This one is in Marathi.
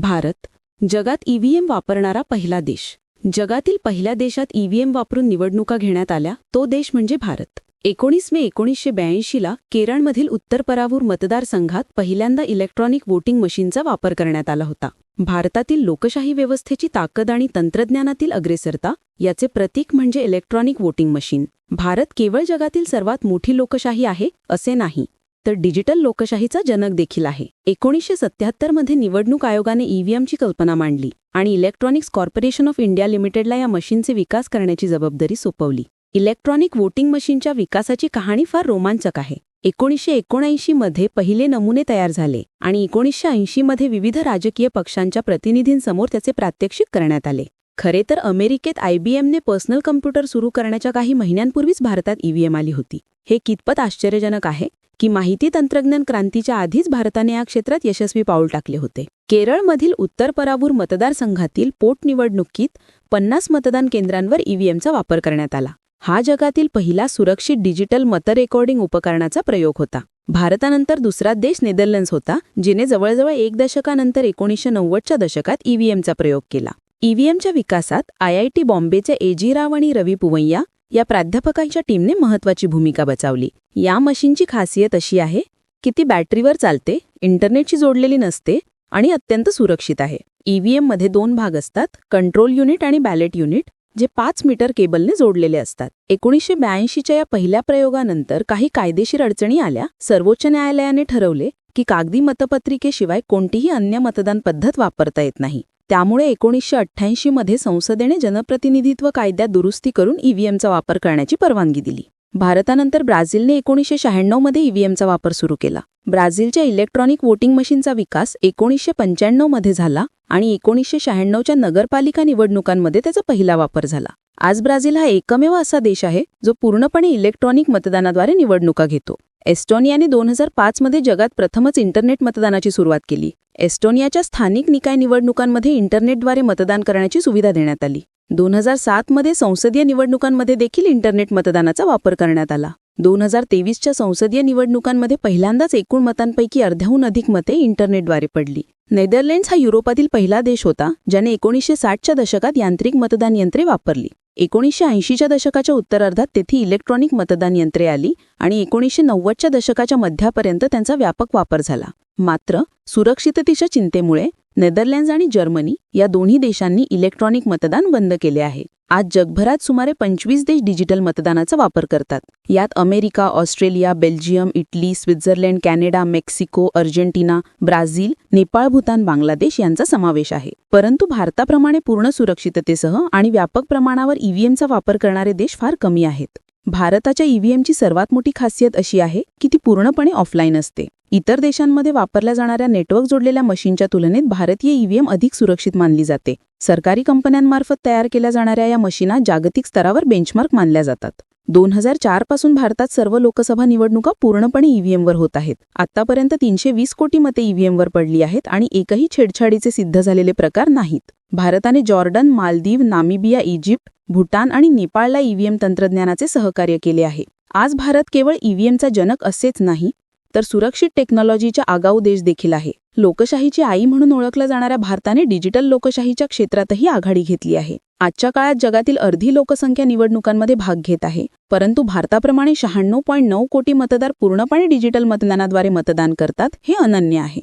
भारत जगात ईव्हीएम वापरणारा पहिला देश. जगातील पहिल्या देशात ईव्हीएम वापरून निवडणुका घेण्यात आल्या तो देश म्हणजे भारत. एकोणीस मे एकोणीसशे ब्याऐंशीला केरळमधील उत्तर परावूर मतदारसंघात पहिल्यांदा इलेक्ट्रॉनिक वोटिंग मशीनचा वापर करण्यात आला होता. भारतातील लोकशाही व्यवस्थेची ताकद आणि तंत्रज्ञानातील अग्रेसरता याचे प्रतीक म्हणजे इलेक्ट्रॉनिक वोटिंग मशीन. भारत केवळ जगातील सर्वात मोठी लोकशाही आहे असे नाही. तर डिजिटल लोकशाहीचा जनक देखील आहे. एकोणीसशे सत्याहत्तरमध्ये निवडणूक आयोगाने ईव्हीएमची कल्पना मांडली आणि इलेक्ट्रॉनिक्स कॉर्पोरेशन ऑफ इंडिया लिमिटेडला या मशीनचे विकास करण्याची जबाबदारी सोपवली. इलेक्ट्रॉनिक वोटिंग मशीनच्या विकासाची कहाणी फार रोमांचक आहे. एकोणीसशे एकोणऐंशी मध्ये पहिले नमुने तयार झाले आणि एकोणीसशे ऐंशी मध्ये विविध राजकीय पक्षांच्या प्रतिनिधींसमोर त्याचे प्रात्यक्षिक करण्यात आले. खरे तर अमेरिकेत आयबीएमने पर्सनल कम्प्युटर सुरू करण्याच्या काही महिन्यांपूर्वीच भारतात ईव्हीएम आली होती. हे कितपत आश्चर्यजनक आहे? की माहिती तंत्रज्ञान क्रांतीच्या आधीच भारताने या क्षेत्रात यशस्वी पाऊल टाकले होते. केरळमधील उत्तर परावूर मतदारसंघातील पोटनिवडणुकीत पन्नास मतदान केंद्रांवर ईव्हीएमचा वापर करण्यात आला. हा जगातील पहिला सुरक्षित डिजिटल मत रेकॉर्डिंग उपकरणाचा प्रयोग होता. भारतानंतर दुसरा देश नेदरलँड्स होता जिने जवळजवळ एक दशकानंतर एकोणीसशे नव्वदच्या दशकात ईव्हीएमचा प्रयोग केला. ईव्हीएमच्या विकासात आयआयटी बॉम्बेचे एजी राव आणि रवी पुवैया या प्राध्यापकांच्या टीमने महत्वाची भूमिका बचावली या मशीनची खासियत अशी आहे की ती बॅटरीवर चालते इंटरनेटशी जोडलेली नसते आणि अत्यंत सुरक्षित आहे. ईव्हीएममध्ये दोन भाग असतात कंट्रोल युनिट आणि बॅलेट युनिट जे पाच मीटर केबलने जोडलेले असतात. एकोणीसशे ब्याऐंशीच्या या पहिल्या प्रयोगानंतर काही कायदेशीर अडचणी आल्या. सर्वोच्च न्यायालयाने ठरवले की कागदी मतपत्रिकेशिवाय कोणतीही अन्य मतदान पद्धत वापरता येत नाही. त्यामुळे एकोणीसशे अठ्ठ्याऐंशी मध्ये संसदेने जनप्रतिनिधित्व कायद्यात दुरुस्ती करून ईव्हीएमचा वापर करण्याची परवानगी दिली. भारतानंतर ब्राझीलने एकोणीसशे शहाण्णवमध्ये ईव्हीएमचा वापर सुरू केला. ब्राझीलच्या इलेक्ट्रॉनिक वोटिंग मशीनचा विकास एकोणीसशे पंच्याण्णवमध्ये झाला आणि एकोणीसशे शहाण्णवच्या नगरपालिका निवडणुकांमध्ये त्याचा पहिला वापर झाला. आज ब्राझील हा एकमेव असा देश आहे जो पूर्णपणे इलेक्ट्रॉनिक मतदानाद्वारे निवडणुका घेतो. एस्टोनियाने दोन हजार पाचमध्ये जगात प्रथमच इंटरनेट मतदानाची सुरुवात केली. एस्टोनियाच्या स्थानिक निकाय निवडणुकांमध्ये इंटरनेटद्वारे मतदान करण्याची सुविधा देण्यात आली. दोन हजार सातमध्ये संसदीय निवडणुकांमध्ये देखील इंटरनेट मतदानाचा वापर करण्यात आला. दोन हजार तेवीसच्या संसदीय निवडणुकांमध्ये पहिल्यांदाच एकूण मतांपैकी अर्ध्याहून अधिक मते इंटरनेटद्वारे पडली. नेदरलँड्स हा युरोपातील पहिला देश होता ज्याने एकोणीसशे साठच्या दशकात यांत्रिक मतदान यंत्रे वापरली. एकोणीसशे ऐंशीच्या दशकाच्या उत्तरार्धात तेथे इलेक्ट्रॉनिक मतदान यंत्रे आली आणि एकोणीसशे नव्वदच्या दशकाच्या मध्यापर्यंत त्यांचा व्यापक वापर झाला. मात्र सुरक्षिततेच्या चिंतेमुळे नेदरलँड्स आणि जर्मनी या दोन्ही देशांनी इलेक्ट्रॉनिक मतदान बंद केले आहे. आज जगभरात सुमारे पंचवीस देश डिजिटल मतदानाचा वापर करतात. यात America Australia Belgium Italy Switzerland Canada Mexico Argentina Brazil Nepal Bhutan Bangladesh यांचा समावेश आहे. परंतु भारताप्रमाणे पूर्ण सुरक्षिततेसह आणि व्यापक प्रमाणावर ईव्हीएमचा वापर करणारे देश फार कमी आहेत. भारताच्या ईव्हीएमची सर्वात मोठी खासियत अशी आहे की ती पूर्णपणे ऑफलाईन असते. इतर देशांमध्ये वापरल्या जाणाऱ्या नेटवर्क जोडलेल्या मशीनच्या तुलनेत भारतीय ईव्हीएम अधिक सुरक्षित मानली जाते. सरकारी कंपन्यांमार्फत तयार केल्या जाणाऱ्या या मशीना जागतिक स्तरावर बेंचमार्क मानल्या जातात. दोन हजार चारपासून भारतात सर्व लोकसभा निवडणुका पूर्णपणे ईव्हीएमवर होत आहेत. आतापर्यंत तीनशे वीस कोटी मते ईव्हीएमवर पडली आहेत आणि एकही छेडछाडीचे सिद्ध झालेले प्रकार नाहीत. भारताने Jordan Maldives Namibia Egypt Bhutan आणि नेपाळला ईव्हीएम तंत्रज्ञानाचे सहकार्य केले आहे. आज भारत केवळ ईव्हीएमचा जनक असेच नाही तर सुरक्षित टेक्नॉलॉजीच्या आगाऊ देश देखील आहे. लोकशाहीची आई म्हणून ओळखल्या जाणाऱ्या भारताने डिजिटल लोकशाहीच्या क्षेत्रातही आघाडी घेतली आहे. आजच्या काळात जगातील अर्धी लोकसंख्या निवडणुकांमध्ये भाग घेत आहे. परंतु भारताप्रमाणे शहाण्णव पॉईंट नऊ कोटी मतदार पूर्णपणे डिजिटल मतदानाद्वारे मतदान करतात हे अनन्य आहे.